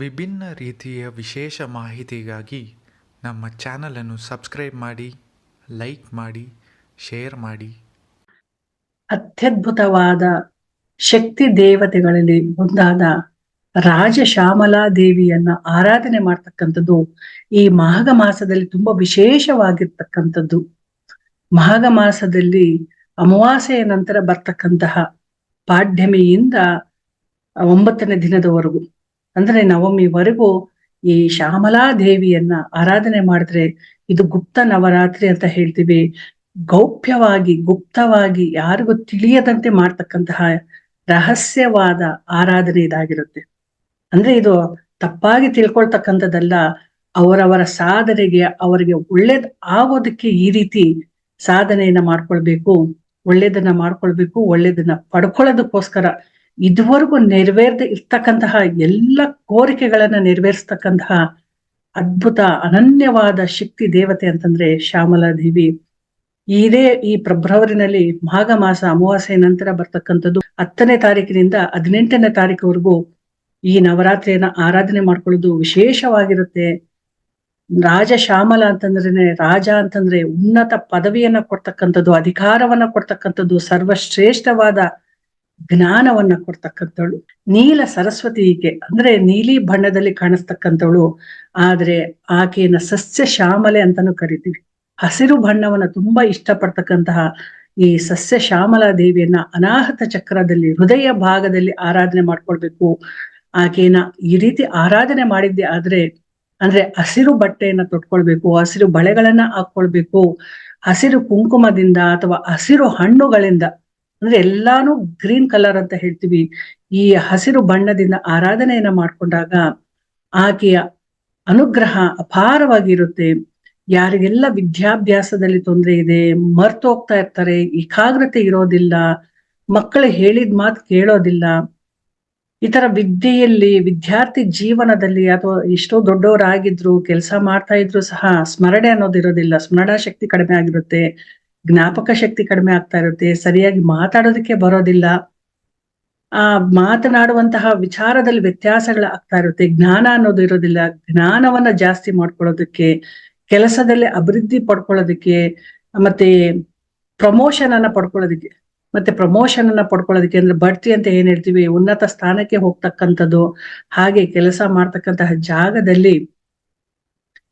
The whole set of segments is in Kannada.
ವಿಭಿನ್ನ ರೀತಿಯ ವಿಶೇಷ ಮಾಹಿತಿಗಾಗಿ ನಮ್ಮ ಚಾನಲನ್ನು ಸಬ್ಸ್ಕ್ರೈಬ್ ಮಾಡಿ, ಲೈಕ್ ಮಾಡಿ, ಶೇರ್ ಮಾಡಿ. ಅತ್ಯದ್ಭುತವಾದ ಶಕ್ತಿ ದೇವತೆಗಳಲ್ಲಿ ಒಂದಾದ ರಾಜ ಶ್ಯಾಮಲಾ ದೇವಿಯನ್ನ ಆರಾಧನೆ ಮಾಡ್ತಕ್ಕಂಥದ್ದು ಈ ಮಾಘ ಮಾಸದಲ್ಲಿ ತುಂಬಾ ವಿಶೇಷವಾಗಿರ್ತಕ್ಕಂಥದ್ದು. ಮಾಘ ಮಾಸದಲ್ಲಿ ಅಮಾವಾಸ್ಯೆಯ ನಂತರ ಬರ್ತಕ್ಕಂತಹ ಪಾಡ್ಯಮಿಯಿಂದ ಒಂಬತ್ತನೇ ದಿನದವರೆಗೂ. ಅಂದ್ರೆ ನವಮಿವರೆಗೂ ಈ ಶ್ಯಾಮಲಾ ದೇವಿಯನ್ನ ಆರಾಧನೆ ಮಾಡಿದ್ರೆ ಇದು ಗುಪ್ತ ನವರಾತ್ರಿ ಅಂತ ಹೇಳ್ತೀವಿ. ಗೌಪ್ಯವಾಗಿ, ಗುಪ್ತವಾಗಿ ಯಾರಿಗೂ ತಿಳಿಯದಂತೆ ಮಾಡ್ತಕ್ಕಂತಹ ರಹಸ್ಯವಾದ ಆರಾಧನೆ ಇದಾಗಿರುತ್ತೆ. ಅಂದ್ರೆ ಇದು ತಪ್ಪಾಗಿ ತಿಳ್ಕೊಳ್ತಕ್ಕಂಥದ್ದಲ್ಲ, ಅವರವರ ಸಾಧನೆಗೆ, ಅವರಿಗೆ ಒಳ್ಳೇದ್ ಆಗೋದಕ್ಕೆ ಈ ರೀತಿ ಸಾಧನೆಯನ್ನ ಮಾಡ್ಕೊಳ್ಬೇಕು, ಒಳ್ಳೇದನ್ನ ಮಾಡ್ಕೊಳ್ಬೇಕು, ಒಳ್ಳೇದನ್ನ ಪಡ್ಕೊಳ್ಳೋದಕ್ಕೋಸ್ಕರ ಇದುವರೆಗೂ ನೆರವೇರ್ದ ಇರ್ತಕ್ಕಂತಹ ಎಲ್ಲ ಕೋರಿಕೆಗಳನ್ನ ನೆರವೇರಿಸ್ತಕ್ಕಂತಹ ಅದ್ಭುತ, ಅನನ್ಯವಾದ ಶಕ್ತಿ ದೇವತೆ ಅಂತಂದ್ರೆ ಶ್ಯಾಮಲಾ ದೇವಿ ಇದೇ ಈ ಫೆಬ್ರವರಿನಲ್ಲಿ ಮಾಘ ಮಾಸ ಅಮಾವಾಸ್ಯೆ ನಂತರ ಬರ್ತಕ್ಕಂಥದ್ದು ಹತ್ತನೇ ತಾರೀಕಿನಿಂದ ಹದಿನೆಂಟನೇ ತಾರೀಕುವರೆಗೂ ಈ ನವರಾತ್ರಿಯನ್ನ ಆರಾಧನೆ ಮಾಡ್ಕೊಳ್ಳೋದು ವಿಶೇಷವಾಗಿರುತ್ತೆ. ರಾಜ ಶ್ಯಾಮಲ ಅಂತಂದ್ರೆ ರಾಜ ಅಂತಂದ್ರೆ ಉನ್ನತ ಪದವಿಯನ್ನ ಕೊಡ್ತಕ್ಕಂಥದ್ದು, ಅಧಿಕಾರವನ್ನ ಕೊಡ್ತಕ್ಕಂಥದ್ದು, ಸರ್ವಶ್ರೇಷ್ಠವಾದ ಜ್ಞಾನವನ್ನ ಕೊಡ್ತಕ್ಕಂಥವಳು. ನೀಲ ಸರಸ್ವತಿ ಅಂದ್ರೆ ನೀಲಿ ಬಣ್ಣದಲ್ಲಿ ಕಾಣಿಸ್ತಕ್ಕಂಥವಳು. ಆದ್ರೆ ಆಕೆಯನ್ನ ಸಸ್ಯ ಶ್ಯಾಮಲೆ ಅಂತಾನು ಕರಿತೀವಿ. ಹಸಿರು ಬಣ್ಣವನ್ನ ತುಂಬಾ ಇಷ್ಟಪಡ್ತಕ್ಕಂತಹ ಈ ಸಸ್ಯ ಶ್ಯಾಮಲಾ ದೇವಿಯನ್ನ ಅನಾಹತ ಚಕ್ರದಲ್ಲಿ, ಹೃದಯ ಭಾಗದಲ್ಲಿ ಆರಾಧನೆ ಮಾಡ್ಕೊಳ್ಬೇಕು. ಆಕೆಯನ್ನ ಈ ರೀತಿ ಆರಾಧನೆ ಮಾಡಿದ್ದೆ ಆದ್ರೆ, ಅಂದ್ರೆ ಹಸಿರು ಬಟ್ಟೆಯನ್ನ ತೊಟ್ಕೊಳ್ಬೇಕು, ಹಸಿರು ಬಳೆಗಳನ್ನ ಹಾಕೊಳ್ಬೇಕು. ಹಸಿರು ಕುಂಕುಮದಿಂದ ಅಥವಾ ಹಸಿರು ಹಣ್ಣುಗಳಿಂದ ಅಂದ್ರೆ ಎಲ್ಲಾನು ಗ್ರೀನ್ ಕಲರ್ ಅಂತ ಹೇಳ್ತೀವಿ. ಈ ಹಸಿರು ಬಣ್ಣದಿಂದ ಆರಾಧನೆಯನ್ನ ಮಾಡ್ಕೊಂಡಾಗ ಆಕೆಯ ಅನುಗ್ರಹ ಅಪಾರವಾಗಿರುತ್ತೆ. ಯಾರಿಗೆಲ್ಲ ವಿದ್ಯಾಭ್ಯಾಸದಲ್ಲಿ ತೊಂದರೆ ಇದೆ ಮರ್ತು ಹೋಗ್ತಾ ಇರ್ತಾರೆ, ಏಕಾಗ್ರತೆ ಇರೋದಿಲ್ಲ, ಮಕ್ಕಳು ಹೇಳಿದ ಮಾತು ಕೇಳೋದಿಲ್ಲ, ಈ ತರ ವಿದ್ಯೆಯಲ್ಲಿ ವಿದ್ಯಾರ್ಥಿ ಜೀವನದಲ್ಲಿ ಅಥವಾ ಎಷ್ಟೋ ದೊಡ್ಡವರಾಗಿದ್ರು, ಕೆಲಸ ಮಾಡ್ತಾ ಇದ್ರು ಸಹ ಸ್ಮರಣೆ ಅನ್ನೋದಿರೋದಿಲ್ಲ ಸ್ಮರಣಾ ಶಕ್ತಿ ಕಡಿಮೆ ಆಗಿರುತ್ತೆ. ಜ್ಞಾಪಕ ಶಕ್ತಿ ಕಡಿಮೆ ಆಗ್ತಾ ಇರುತ್ತೆ, ಸರಿಯಾಗಿ ಮಾತಾಡೋದಕ್ಕೆ ಬರೋದಿಲ್ಲ. ಆ ಮಾತನಾಡುವಂತಹ ವಿಚಾರದಲ್ಲಿ ವ್ಯತ್ಯಾಸಗಳು ಆಗ್ತಾ ಇರುತ್ತೆ. ಜ್ಞಾನ ಅನ್ನೋದು ಇರೋದಿಲ್ಲ. ಜ್ಞಾನವನ್ನ ಜಾಸ್ತಿ ಮಾಡ್ಕೊಳ್ಳೋದಕ್ಕೆ, ಕೆಲಸದಲ್ಲಿ ಅಭಿವೃದ್ಧಿ ಪಡ್ಕೊಳ್ಳೋದಕ್ಕೆ, ಮತ್ತೆ ಪ್ರಮೋಷನ್ ಅನ್ನ ಪಡ್ಕೊಳ್ಳೋದಕ್ಕೆ, ಮತ್ತೆ ಪ್ರಮೋಷನ್ ಅನ್ನ ಪಡ್ಕೊಳ್ಳೋದಕ್ಕೆ, ಅಂದ್ರೆ ಬಡ್ತಿ ಅಂತ ಏನ್ ಹೇಳ್ತೀವಿ, ಉನ್ನತ ಸ್ಥಾನಕ್ಕೆ ಹೋಗ್ತಕ್ಕಂಥದ್ದು, ಹಾಗೆ ಕೆಲಸ ಮಾಡ್ತಕ್ಕಂತಹ ಜಾಗದಲ್ಲಿ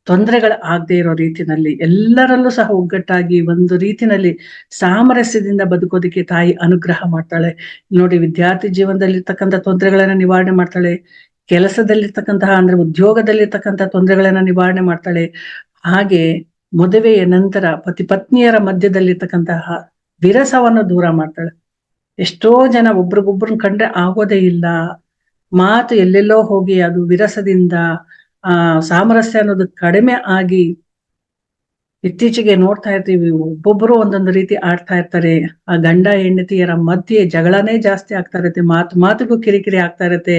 ತೊಂದರೆಗಳು ಆಗದೆ ಇರೋ ರೀತಿನಲ್ಲಿ ಎಲ್ಲರಲ್ಲೂ ಸಹ ಒಗ್ಗಟ್ಟಾಗಿ ಒಂದು ರೀತಿನಲ್ಲಿ ಸಾಮರಸ್ಯದಿಂದ ಬದುಕೋದಕ್ಕೆ ತಾಯಿ ಅನುಗ್ರಹ ಮಾಡ್ತಾಳೆ. ನೋಡಿ, ವಿದ್ಯಾರ್ಥಿ ಜೀವನದಲ್ಲಿರ್ತಕ್ಕಂಥ ತೊಂದರೆಗಳನ್ನ ನಿವಾರಣೆ ಮಾಡ್ತಾಳೆ. ಕೆಲಸದಲ್ಲಿರ್ತಕ್ಕಂತಹ, ಅಂದ್ರೆ ಉದ್ಯೋಗದಲ್ಲಿರ್ತಕ್ಕಂಥ ತೊಂದರೆಗಳನ್ನ ನಿವಾರಣೆ ಮಾಡ್ತಾಳೆ. ಹಾಗೆ ಮದುವೆಯ ನಂತರ ಪತಿ ಪತ್ನಿಯರ ಮಧ್ಯದಲ್ಲಿರ್ತಕ್ಕಂತಹ ವಿರಸವನ್ನು ದೂರ ಮಾಡ್ತಾಳೆ. ಎಷ್ಟೋ ಜನ ಒಬ್ರಿಗೊಬ್ರನ್ನ ಕಂಡ್ರೆ ಆಗೋದೇ ಇಲ್ಲ. ಮಾತು ಎಲ್ಲೆಲ್ಲೋ ಹೋಗಿ ಅದು ವಿರಸದಿಂದ ಆ, ಸಾಮರಸ್ಯ ಅನ್ನೋದು ಕಡಿಮೆ ಆಗಿ ಇತ್ತೀಚೆಗೆ ನೋಡ್ತಾ ಇರ್ತೀವಿ. ಒಬ್ಬೊಬ್ಬರು ಒಂದೊಂದು ರೀತಿ ಆಡ್ತಾ ಇರ್ತಾರೆ. ಆ ಗಂಡ ಹೆಂಡತಿಯರ ಮಧ್ಯೆ ಜಗಳನೇ ಜಾಸ್ತಿ ಆಗ್ತಾ ಇರುತ್ತೆ. ಮಾತು, ಮಾತುಗೂ ಕಿರಿಕಿರಿ ಆಗ್ತಾ ಇರುತ್ತೆ.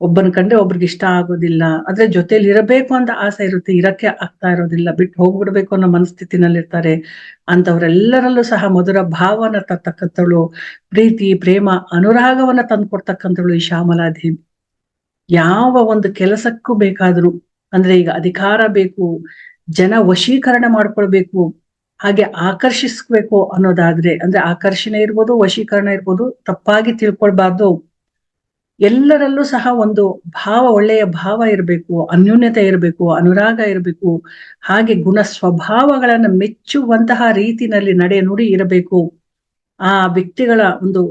ಒಬ್ಬನ ಕಂಡ್ರೆ ಒಬ್ರಿಗೆ ಇಷ್ಟ ಆಗೋದಿಲ್ಲ. ಆದ್ರೆ ಜೊತೆಲಿ ಇರಬೇಕು ಅಂತ ಆಸೆ ಇರುತ್ತೆ. ಇರಕ್ಕೆ ಆಗ್ತಾ ಇರೋದಿಲ್ಲ. ಬಿಟ್ಟು ಹೋಗ್ಬಿಡ್ಬೇಕು ಅನ್ನೋ ಮನಸ್ಥಿತಿನಲ್ಲಿರ್ತಾರೆ. ಅಂತವ್ರೆಲ್ಲರಲ್ಲೂ ಸಹ ಮಧುರ ಭಾವನ ತರ್ತಕ್ಕಂಥವಳು. ಪ್ರೀತಿ, ಪ್ರೇಮ, ಅನುರಾಗವನ್ನ ತಂದ್ಕೊಡ್ತಕ್ಕಂಥವಳು ಈ ಶ್ಯಾಮಲಾದೇವಿ. ಯಾವ ಒಂದು ಕೆಲಸಕ್ಕೂ ಬೇಕಾದರೂ, ಅಂದ್ರೆ ಈಗ ಅಧಿಕಾರ ಬೇಕು, ಜನ ವಶೀಕರಣ ಮಾಡ್ಕೊಳ್ಬೇಕು, ಹಾಗೆ ಆಕರ್ಷಿಸ್ಬೇಕು ಅನ್ನೋದಾದ್ರೆ, ಅಂದ್ರೆ ಆಕರ್ಷಣೆ ಇರ್ಬೋದು, ವಶೀಕರಣ ಇರ್ಬೋದು, ತಪ್ಪಾಗಿ ತಿಳ್ಕೊಳ್ಬಾರ್ದು. ಎಲ್ಲರಲ್ಲೂ ಸಹ ಒಂದು ಭಾವ, ಒಳ್ಳೆಯ ಭಾವ ಇರಬೇಕು, ಅನ್ಯೂನ್ಯತೆ ಇರಬೇಕು, ಅನುರಾಗ ಇರಬೇಕು, ಹಾಗೆ ಗುಣ ಸ್ವಭಾವಗಳನ್ನು ಮೆಚ್ಚುವಂತಹ ರೀತಿನಲ್ಲಿ ನಡೆ ನುಡಿ ಇರಬೇಕು. ಆ ವ್ಯಕ್ತಿಗಳ ಒಂದು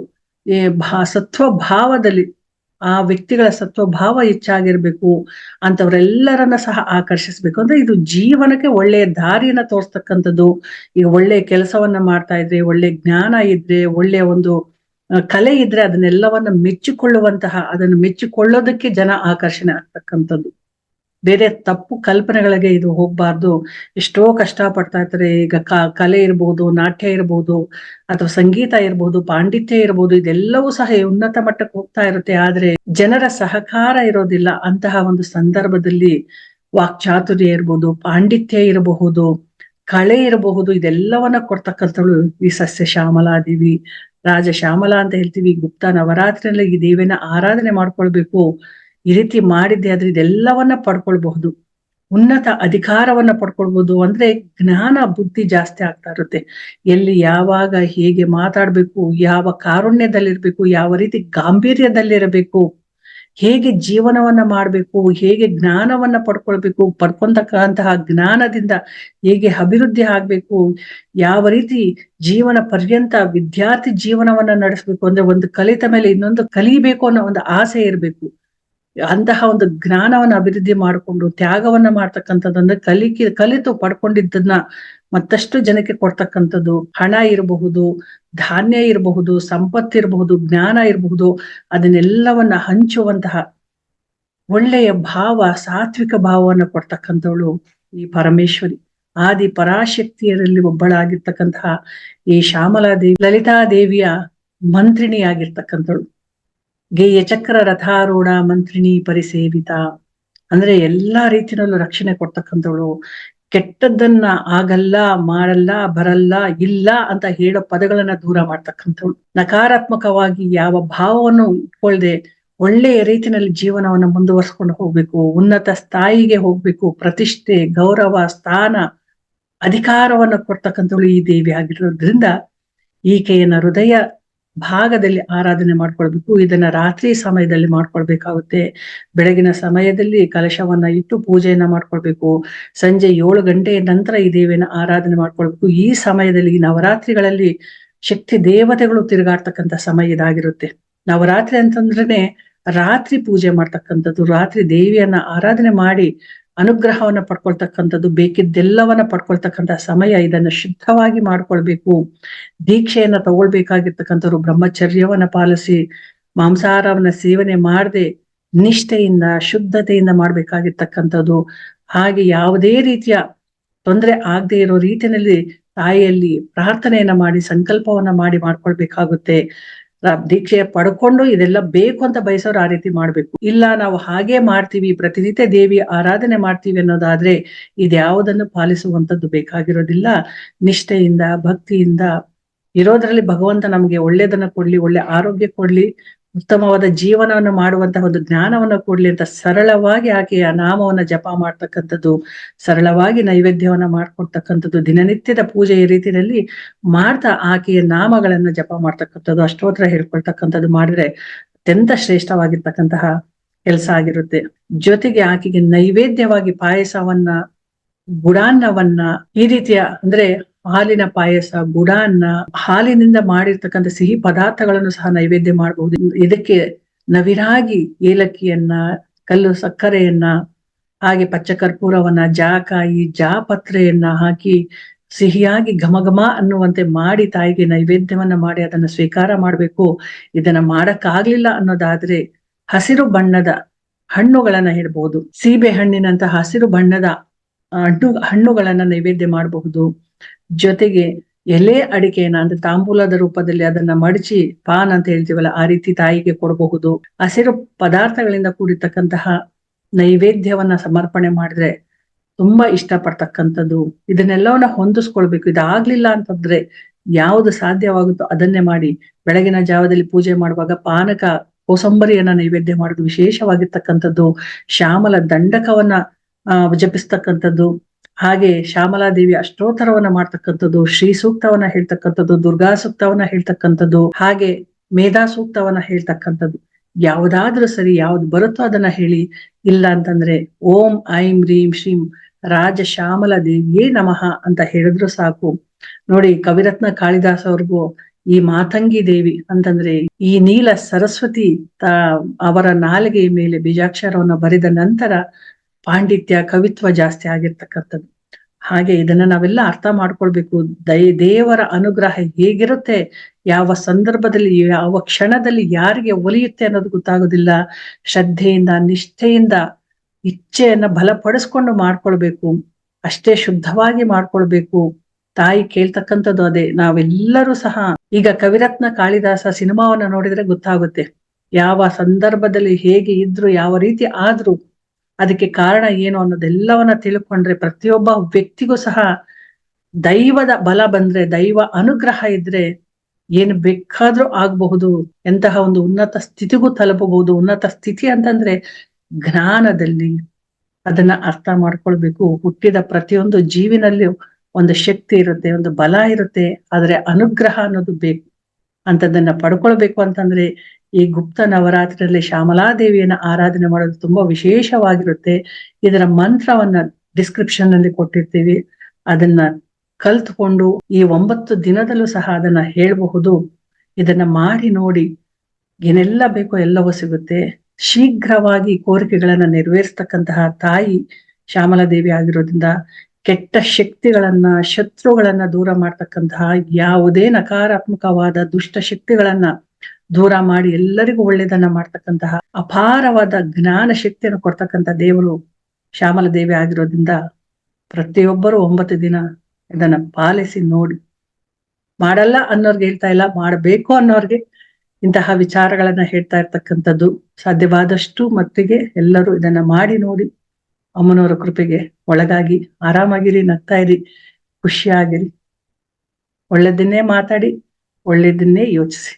ಸತ್ವ ಭಾವದಲ್ಲಿ ಆ ವ್ಯಕ್ತಿಗಳ ಸತ್ವಭಾವ ಹೆಚ್ಚಾಗಿರ್ಬೇಕು ಅಂತವ್ರೆಲ್ಲರನ್ನ ಸಹ ಆಕರ್ಷಿಸ್ಬೇಕು. ಅಂದ್ರೆ ಇದು ಜೀವನಕ್ಕೆ ಒಳ್ಳೆಯ ದಾರಿಯನ್ನ ತೋರ್ಸ್ತಕ್ಕಂಥದ್ದು. ಈಗ ಒಳ್ಳೆಯ ಕೆಲಸವನ್ನ ಮಾಡ್ತಾ ಇದ್ರೆ, ಒಳ್ಳೆ ಜ್ಞಾನ ಇದ್ರೆ ಒಳ್ಳೆಯ ಒಂದು ಕಲೆ ಇದ್ರೆ ಅದನ್ನೆಲ್ಲವನ್ನ ಮೆಚ್ಚಿಕೊಳ್ಳುವಂತಹ, ಅದನ್ನು ಮೆಚ್ಚಿಕೊಳ್ಳೋದಕ್ಕೆ ಜನ ಆಕರ್ಷಣೆ ಆಗ್ತಕ್ಕಂಥದ್ದು. ಬೇರೆ ತಪ್ಪು ಕಲ್ಪನೆಗಳಿಗೆ ಇದು ಹೋಗ್ಬಾರ್ದು. ಎಷ್ಟೋ ಕಷ್ಟ ಪಡ್ತಾ ಇರ್ತಾರೆ. ಈಗ ಕ, ಕಲೆ ಇರ್ಬೋದು, ನಾಟ್ಯ ಇರ್ಬೋದು, ಅಥವಾ ಸಂಗೀತ ಇರ್ಬೋದು, ಪಾಂಡಿತ್ಯ ಇರ್ಬೋದು, ಇದೆಲ್ಲವೂ ಸಹ ಉನ್ನತ ಮಟ್ಟಕ್ಕೆ ಹೋಗ್ತಾ ಇರುತ್ತೆ. ಆದ್ರೆ ಜನರ ಸಹಕಾರ ಇರೋದಿಲ್ಲ. ಅಂತಹ ಒಂದು ಸಂದರ್ಭದಲ್ಲಿ ವಾಕ್ಚಾತುರ್ಯ ಇರ್ಬೋದು, ಪಾಂಡಿತ್ಯ ಇರಬಹುದು ಕಳೆ ಇರಬಹುದು, ಇದೆಲ್ಲವನ್ನ ಕೊಡ್ತಕ್ಕಂಥವಳು ಈ ಸಸ್ಯ ಶ್ಯಾಮಲಾದೇವಿ. ರಾಜ ಶ್ಯಾಮಲಾ ಅಂತ ಹೇಳ್ತೀವಿ. ಗುಪ್ತ ನವರಾತ್ರಿಯಲ್ಲಿ ಈ ದೇವಿನ ಆರಾಧನೆ ಮಾಡ್ಕೊಳ್ಬೇಕು. ಈ ರೀತಿ ಮಾಡಿದ್ದೆ ಆದ್ರೆ ಇದೆಲ್ಲವನ್ನ ಪಡ್ಕೊಳ್ಬಹುದು. ಉನ್ನತ ಅಧಿಕಾರವನ್ನ ಪಡ್ಕೊಳ್ಬಹುದು ಅಂದ್ರೆ ಜ್ಞಾನ, ಬುದ್ಧಿ ಜಾಸ್ತಿ ಆಗ್ತಾ ಇರುತ್ತೆ. ಎಲ್ಲಿ ಯಾವಾಗ ಹೇಗೆ ಮಾತಾಡ್ಬೇಕು, ಯಾವ ಕಾರುಣ್ಯದಲ್ಲಿರ್ಬೇಕು, ಯಾವ ರೀತಿ ಗಾಂಭೀರ್ಯದಲ್ಲಿರಬೇಕು, ಹೇಗೆ ಜೀವನವನ್ನ ಮಾಡ್ಬೇಕು, ಹೇಗೆ ಜ್ಞಾನವನ್ನ ಪಡ್ಕೊಳ್ಬೇಕು ಪಡ್ಕೊಂತಕ್ಕಂತಹ ಜ್ಞಾನದಿಂದ ಹೇಗೆ ಅಭಿವೃದ್ಧಿ ಆಗ್ಬೇಕು, ಯಾವ ರೀತಿ ಜೀವನ ಪರ್ಯಂತ ವಿದ್ಯಾರ್ಥಿ ಜೀವನವನ್ನ ನಡೆಸ್ಬೇಕು ಅಂದ್ರೆ ಒಂದು ಕಲಿತ ಮೇಲೆ ಇನ್ನೊಂದು ಕಲಿಬೇಕು ಅನ್ನೋ ಒಂದು ಆಸೆ ಇರಬೇಕು. ಅಂತಹ ಒಂದು ಜ್ಞಾನವನ್ನ ಅಭಿವೃದ್ಧಿ ಮಾಡಿಕೊಂಡು ತ್ಯಾಗವನ್ನ ಮಾಡ್ತಕ್ಕಂಥದ್ದನ್ನ ಕಲಿಕೆ, ಕಲಿತು ಪಡ್ಕೊಂಡಿದ್ದನ್ನ ಮತ್ತಷ್ಟು ಜನಕ್ಕೆ ಕೊಡ್ತಕ್ಕಂಥದ್ದು ಹಣ ಇರಬಹುದು, ಧಾನ್ಯ ಇರಬಹುದು ಸಂಪತ್ತಿರಬಹುದು ಜ್ಞಾನ ಇರಬಹುದು, ಅದನ್ನೆಲ್ಲವನ್ನ ಹಂಚುವಂತಹ ಒಳ್ಳೆಯ ಭಾವ, ಸಾತ್ವಿಕ ಭಾವವನ್ನ ಕೊಡ್ತಕ್ಕಂಥವಳು ಈ ಪರಮೇಶ್ವರಿ. ಆದಿ ಪರಾಶಕ್ತಿಯರಲ್ಲಿ ಒಬ್ಬಳಾಗಿರ್ತಕ್ಕಂತಹ ಈ ಶ್ಯಾಮಲಾದೇವಿ, ಲಲಿತಾದೇವಿಯ ಮಂತ್ರಿಣಿಯಾಗಿರ್ತಕ್ಕಂಥವಳು ಗೇಯ ಚಕ್ರ ರಥಾರೂಢ ಮಂತ್ರಿಣಿ ಪರಿಸೇವಿತ. ಅಂದ್ರೆ ಎಲ್ಲಾ ರೀತಿಯಲ್ಲೂ ರಕ್ಷಣೆ ಕೊಡ್ತಕ್ಕಂಥವಳು. ಕೆಟ್ಟದ್ದನ್ನ ಆಗಲ್ಲ, ಮಾಡಲ್ಲ, ಬರಲ್ಲ, ಇಲ್ಲ ಅಂತ ಹೇಳೋ ಪದಗಳನ್ನ ದೂರ ಮಾಡ್ತಕ್ಕಂಥವಳು. ನಕಾರಾತ್ಮಕವಾಗಿ ಯಾವ ಭಾವವನ್ನು ಇಟ್ಕೊಳ್ದೆ ಒಳ್ಳೆಯ ರೀತಿಯಲ್ಲಿ ಜೀವನವನ್ನು ಮುಂದುವರ್ಸ್ಕೊಂಡು ಹೋಗ್ಬೇಕು. ಉನ್ನತ ಸ್ಥಾಯಿಗೆ ಹೋಗ್ಬೇಕು. ಪ್ರತಿಷ್ಠೆ, ಗೌರವ, ಸ್ಥಾನ, ಅಧಿಕಾರವನ್ನು ಕೊಡ್ತಕ್ಕಂಥವಳು ಈ ದೇವಿ ಆಗಿರೋದ್ರಿಂದ ಈಕೆಯನ್ನ ಹೃದಯ ಭಾಗದಲ್ಲಿ ಆರಾಧನೆ ಮಾಡ್ಕೊಳ್ಬೇಕು, ಇದನ್ನ ರಾತ್ರಿ ಸಮಯದಲ್ಲಿ ಮಾಡ್ಕೊಳ್ಬೇಕಾಗುತ್ತೆ. ಬೆಳಗಿನ ಸಮಯದಲ್ಲಿ ಕಲಶವನ್ನ ಇಟ್ಟು ಪೂಜೆಯನ್ನ ಮಾಡ್ಕೊಳ್ಬೇಕು. ಸಂಜೆ ಏಳು ಗಂಟೆಯ ನಂತರ ಈ ದೇವಿಯನ್ನ ಆರಾಧನೆ ಮಾಡ್ಕೊಳ್ಬೇಕು. ಈ ಸಮಯದಲ್ಲಿ ನವರಾತ್ರಿಗಳಲ್ಲಿ ಶಕ್ತಿ ದೇವತೆಗಳು ತಿರುಗಾಡ್ತಕ್ಕಂಥ ಸಮಯ ಇದಾಗಿರುತ್ತೆ. ನವರಾತ್ರಿ ಅಂತಂದ್ರೆ ರಾತ್ರಿ ಪೂಜೆ ಮಾಡ್ತಕ್ಕಂಥದ್ದು, ರಾತ್ರಿ ದೇವಿಯನ್ನ ಆರಾಧನೆ ಮಾಡಿ ಅನುಗ್ರಹವನ್ನ ಪಡ್ಕೊಳ್ತಕ್ಕಂಥದ್ದು ಬೇಕಿದ್ದೆಲ್ಲವನ್ನ ಪಡ್ಕೊಳ್ತಕ್ಕಂಥ ಸಮಯ ಇದನ್ನ ಶುದ್ಧವಾಗಿ ಮಾಡ್ಕೊಳ್ಬೇಕು. ದೀಕ್ಷೆಯನ್ನ ತಗೊಳ್ಬೇಕಾಗಿರ್ತಕ್ಕಂಥವ್ರು ಬ್ರಹ್ಮಚರ್ಯವನ್ನ ಪಾಲಿಸಿ, ಮಾಂಸಾಹಾರವನ್ನ ಸೇವನೆ ಮಾಡದೆ ನಿಷ್ಠೆಯಿಂದ, ಶುದ್ಧತೆಯಿಂದ ಮಾಡ್ಬೇಕಾಗಿರ್ತಕ್ಕಂಥದ್ದು. ಹಾಗೆ ಯಾವುದೇ ರೀತಿಯ ತೊಂದರೆ ಆಗದೆ ಇರೋ ರೀತಿಯಲ್ಲಿ ತಾಯಿಯಲ್ಲಿ ಪ್ರಾರ್ಥನೆಯನ್ನ ಮಾಡಿ, ಸಂಕಲ್ಪವನ್ನ ಮಾಡಿ ಮಾಡ್ಕೊಳ್ಬೇಕಾಗುತ್ತೆ. ದೀಕ್ಷೆ ಪಡ್ಕೊಂಡು ಇದೆಲ್ಲ ಬೇಕು ಅಂತ ಬಯಸೋರು ಆ ರೀತಿ ಮಾಡ್ಬೇಕು. ಇಲ್ಲ, ನಾವು ಹಾಗೆ ಮಾಡ್ತೀವಿ, ಪ್ರತಿನಿತ್ಯ ದೇವಿ ಆರಾಧನೆ ಮಾಡ್ತೀವಿ ಅನ್ನೋದಾದ್ರೆ ಇದ್ಯಾವುದನ್ನು ಪಾಲಿಸುವಂತದ್ದು ಬೇಕಾಗಿರೋದಿಲ್ಲ. ನಿಷ್ಠೆಯಿಂದ, ಭಕ್ತಿಯಿಂದ ಇರೋದ್ರಲ್ಲಿ ಭಗವಂತ ನಮ್ಗೆ ಒಳ್ಳೇದನ್ನ ಕೊಡ್ಲಿ, ಒಳ್ಳೆ ಆರೋಗ್ಯ ಕೊಡ್ಲಿ ಉತ್ತಮವಾದ ಜೀವನವನ್ನು ಮಾಡುವಂತಹ ಒಂದು ಜ್ಞಾನವನ್ನು ಕೊಡ್ಲಿ ಅಂತ ಸರಳವಾಗಿ ಆಕೆಯ ನಾಮವನ್ನ ಜಪ ಮಾಡ್ತಕ್ಕಂಥದ್ದು, ಸರಳವಾಗಿ ನೈವೇದ್ಯವನ್ನ ಮಾಡ್ಕೊಡ್ತಕ್ಕಂಥದ್ದು, ದಿನನಿತ್ಯದ ಪೂಜೆಯ ರೀತಿಯಲ್ಲಿ ಮಾಡ್ತಾ ಆಕೆಯ ನಾಮಗಳನ್ನ ಜಪ ಮಾಡ್ತಕ್ಕಂಥದ್ದು, ಅಷ್ಟೋತ್ರ ಹೇಳ್ಕೊಳ್ತಕ್ಕಂಥದ್ದು ಮಾಡಿದ್ರೆ ಅತ್ಯಂತ ಶ್ರೇಷ್ಠವಾಗಿರ್ತಕ್ಕಂತಹ ಕೆಲಸ ಆಗಿರುತ್ತೆ. ಜೊತೆಗೆ ಆಕೆಗೆ ನೈವೇದ್ಯವಾಗಿ ಪಾಯಸವನ್ನ, ಗುಡಾನ್ನವನ್ನ ಈ ರೀತಿಯ ಅಂದ್ರೆ ಹಾಲಿನ ಪಾಯಸ, ಗುಡಾನ್ನ, ಹಾಲಿನಿಂದ ಮಾಡಿರ್ತಕ್ಕಂಥ ಸಿಹಿ ಪದಾರ್ಥಗಳನ್ನು ಸಹ ನೈವೇದ್ಯ ಮಾಡಬಹುದು. ಇದಕ್ಕೆ ನವಿರಾಗಿ ಏಲಕ್ಕಿಯನ್ನ, ಕಲ್ಲು ಸಕ್ಕರೆಯನ್ನ, ಹಾಗೆ ಪಚ್ಚ ಕರ್ಪೂರವನ್ನ ಜಾಕಾಯಿ, ಜಾಪತ್ರೆಯನ್ನ ಹಾಕಿ ಸಿಹಿಯಾಗಿ ಘಮಘಮ ಅನ್ನುವಂತೆ ಮಾಡಿ ತಾಯಿಗೆ ನೈವೇದ್ಯವನ್ನ ಮಾಡಿ ಅದನ್ನ ಸ್ವೀಕಾರ ಮಾಡಬೇಕು. ಇದನ್ನ ಮಾಡಕ್ಕಾಗ್ಲಿಲ್ಲ ಅನ್ನೋದಾದ್ರೆ ಹಸಿರು ಬಣ್ಣದ ಹಣ್ಣುಗಳನ್ನ ಇಡಬಹುದು ಸೀಬೆ ಹಣ್ಣಿನಂತ ಹಸಿರು ಬಣ್ಣದ ಅಡ್ಡು ಹಣ್ಣುಗಳನ್ನ ನೈವೇದ್ಯ ಮಾಡಬಹುದು. ಜೊತೆಗೆ ಎಲೆ ಅಡಿಕೆಯನ್ನ ಅಂದ್ರೆ ತಾಂಬೂಲದ ರೂಪದಲ್ಲಿ ಅದನ್ನ ಮಡಚಿ ಪಾನ್ ಅಂತ ಹೇಳ್ತೀವಲ್ಲ, ಆ ರೀತಿ ತಾಯಿಗೆ ಕೊಡಬಹುದು. ಹಸಿರು ಪದಾರ್ಥಗಳಿಂದ ಕೂಡಿರ್ತಕ್ಕಂತಹ ನೈವೇದ್ಯವನ್ನ ಸಮರ್ಪಣೆ ಮಾಡಿದ್ರೆ ತುಂಬಾ ಇಷ್ಟಪಡ್ತಕ್ಕಂಥದ್ದು. ಇದನ್ನೆಲ್ಲವನ್ನ ಹೊಂದಿಸ್ಕೊಳ್ಬೇಕು. ಇದಾಗ್ಲಿಲ್ಲ ಅಂತಂದ್ರೆ ಯಾವುದು ಸಾಧ್ಯವಾಗುತ್ತೋ ಅದನ್ನೇ ಮಾಡಿ ಬೆಳಗಿನ ಜಾವದಲ್ಲಿ ಪೂಜೆ ಮಾಡುವಾಗ ಪಾನಕ, ಕೋಸಂಬರಿಯನ್ನ ನೈವೇದ್ಯ ಮಾಡೋದು ವಿಶೇಷವಾಗಿರ್ತಕ್ಕಂಥದ್ದು. ಶ್ಯಾಮಲ ದಂಡಕವನ್ನ ಜಪಿಸ್ತಕ್ಕಂಥದ್ದು. ಹಾಗೆ ಶ್ಯಾಮಲಾದೇವಿ ಅಷ್ಟೋತ್ತರವನ್ನ ಮಾಡ್ತಕ್ಕಂಥದ್ದು, ಶ್ರೀ ಸೂಕ್ತವನ್ನ ಹೇಳ್ತಕ್ಕಂಥದ್ದು, ದುರ್ಗಾ ಸೂಕ್ತವನ್ನ ಹೇಳ್ತಕ್ಕಂಥದ್ದು, ಹಾಗೆ ಮೇಧಾ ಸೂಕ್ತವನ್ನ ಹೇಳ್ತಕ್ಕಂಥದ್ದು. ಯಾವ್ದಾದ್ರೂ ಸರಿ ಯಾವ್ದು ಬರುತ್ತೋ ಅದನ್ನ ಹೇಳಿ. ಇಲ್ಲ ಅಂತಂದ್ರೆ ಓಂ, ಐಂ, ರೀಂ, ಶ್ರೀಂ, ರಾಜ ಶ್ಯಾಮಲ ದೇವಿಯೇ ನಮಃ ಅಂತ ಹೇಳಿದ್ರು ಸಾಕು. ನೋಡಿ ಕವಿರತ್ನ ಕಾಳಿದಾಸ ಅವ್ರಿಗೂ ಈ ಮಾತಂಗಿ ದೇವಿ ಅಂತಂದ್ರೆ ಈ ನೀಲ ಸರಸ್ವತಿ ತ ಅವರ ನಾಲಿಗೆಯ ಮೇಲೆ ಬೀಜಾಕ್ಷರವನ್ನು ಬರೆದ ನಂತರ ಪಾಂಡಿತ್ಯ ಕವಿತ್ವ ಜಾಸ್ತಿ ಆಗಿರ್ತಕ್ಕಂಥದ್ದು. ಹಾಗೆ ಇದನ್ನ ನಾವೆಲ್ಲ ಅರ್ಥ ಮಾಡ್ಕೊಳ್ಬೇಕು. ದೈ, ದೇವರ ಅನುಗ್ರಹ ಹೇಗಿರುತ್ತೆ? ಯಾವ ಸಂದರ್ಭದಲ್ಲಿ, ಯಾವ ಕ್ಷಣದಲ್ಲಿ ಯಾರಿಗೆ ಒಲಿಯುತ್ತೆ ಅನ್ನೋದು ಗೊತ್ತಾಗೋದಿಲ್ಲ. ಶ್ರದ್ಧೆಯಿಂದ, ನಿಷ್ಠೆಯಿಂದ ಇಚ್ಛೆಯನ್ನ ಬಲಪಡಿಸ್ಕೊಂಡು ಮಾಡ್ಕೊಳ್ಬೇಕು. ಅಷ್ಟೇ ಶುದ್ಧವಾಗಿ ಮಾಡ್ಕೊಳ್ಬೇಕು. ತಾಯಿ ಕೇಳ್ತಕ್ಕಂಥದ್ದು ಅದೇ. ನಾವೆಲ್ಲರೂ ಸಹ ಈಗ ಕವಿರತ್ನ ಕಾಳಿದಾಸ ಸಿನಿಮಾವನ್ನ ನೋಡಿದ್ರೆ ಗೊತ್ತಾಗುತ್ತೆ. ಯಾವ ಸಂದರ್ಭದಲ್ಲಿ ಹೇಗೆ ಇದ್ರು, ಯಾವ ರೀತಿ ಆದ್ರು ಅದಕ್ಕೆ ಕಾರಣ ಏನು ಅನ್ನೋದೆಲ್ಲವನ್ನ ತಿಳ್ಕೊಂಡ್ರೆ ಪ್ರತಿಯೊಬ್ಬ ವ್ಯಕ್ತಿಗೂ ಸಹ ದೈವದ ಬಲ ಬಂದ್ರೆ, ದೈವ ಅನುಗ್ರಹ ಇದ್ರೆ ಏನು ಬೇಕಾದ್ರೂ ಆಗಬಹುದು. ಎಂತಹ ಒಂದು ಉನ್ನತ ಸ್ಥಿತಿಗೂ ತಲುಪಬಹುದು. ಉನ್ನತ ಸ್ಥಿತಿ ಅಂತಂದ್ರೆ ಜ್ಞಾನದಲ್ಲಿ ಅದನ್ನ ಅರ್ಥ ಮಾಡ್ಕೊಳ್ಬೇಕು. ಹುಟ್ಟಿದ ಪ್ರತಿಯೊಂದು ಜೀವಿನಲ್ಲಿ ಒಂದು ಶಕ್ತಿ ಇರುತ್ತೆ, ಒಂದು ಬಲ ಇರುತ್ತೆ. ಆದ್ರೆ ಅನುಗ್ರಹ ಅನ್ನೋದು ಬೇಕು. ಅಂತದನ್ನ ಪಡ್ಕೊಳ್ಬೇಕು ಅಂತಂದ್ರೆ ಈ ಗುಪ್ತ ನವರಾತ್ರಿಯಲ್ಲಿ ಶ್ಯಾಮಲಾದೇವಿಯನ್ನ ಆರಾಧನೆ ಮಾಡೋದು ತುಂಬಾ ವಿಶೇಷವಾಗಿರುತ್ತೆ. ಇದರ ಮಂತ್ರವನ್ನ ಡಿಸ್ಕ್ರಿಪ್ಷನ್ನಲ್ಲಿ ಕೊಟ್ಟಿರ್ತೀವಿ. ಅದನ್ನ ಕಲ್ತ್ಕೊಂಡು ಈ ಒಂಬತ್ತು ದಿನದಲ್ಲೂ ಸಹ ಅದನ್ನ ಹೇಳಬಹುದು. ಇದನ್ನ ಮಾಡಿ ನೋಡಿ ಏನೆಲ್ಲ ಬೇಕೋ ಎಲ್ಲವೂ ಸಿಗುತ್ತೆ. ಶೀಘ್ರವಾಗಿ ಕೋರಿಕೆಗಳನ್ನ ನೆರವೇರಿಸ್ತಕ್ಕಂತಹ ತಾಯಿ ಶ್ಯಾಮಲಾದೇವಿ ಆಗಿರೋದ್ರಿಂದ ಕೆಟ್ಟ ಶಕ್ತಿಗಳನ್ನ, ಶತ್ರುಗಳನ್ನ ದೂರ ಮಾಡ್ತಕ್ಕಂತಹ ಯಾವುದೇ ನಕಾರಾತ್ಮಕವಾದ ದುಷ್ಟ ಶಕ್ತಿಗಳನ್ನ ದೂರ ಮಾಡಿ ಎಲ್ಲರಿಗೂ ಒಳ್ಳೇದನ್ನ ಮಾಡ್ತಕ್ಕಂತಹ ಅಪಾರವಾದ ಜ್ಞಾನ ಶಕ್ತಿಯನ್ನು ಕೊಡ್ತಕ್ಕಂತ ದೇವರು ಶ್ಯಾಮಲ ದೇವಿ ಆಗಿರೋದ್ರಿಂದ ಪ್ರತಿಯೊಬ್ಬರು ಒಂಬತ್ತು ದಿನ ಇದನ್ನ ಪಾಲಿಸಿ ನೋಡಿ. ಮಾಡಲ್ಲ ಅನ್ನೋರ್ಗೆ ಹೇಳ್ತಾ ಇಲ್ಲ, ಮಾಡಬೇಕು ಅನ್ನೋರ್ಗೆ ಇಂತಹ ವಿಚಾರಗಳನ್ನ ಹೇಳ್ತಾ ಇರ್ತಕ್ಕಂಥದ್ದು ಸಾಧ್ಯವಾದಷ್ಟು ಮತ್ತಿಗೆ ಎಲ್ಲರೂ ಇದನ್ನ ಮಾಡಿ ನೋಡಿ. ಅಮ್ಮನವರ ಕೃಪೆಗೆ ಒಳಗಾಗಿ ಆರಾಮಾಗಿರಿ ನಗ್ತಾ ಇರಿ ಖುಷಿಯಾಗಿರಿ. ಒಳ್ಳೆದನ್ನೇ ಮಾತಾಡಿ ಒಳ್ಳೆದನ್ನೇ ಯೋಚಿಸಿ.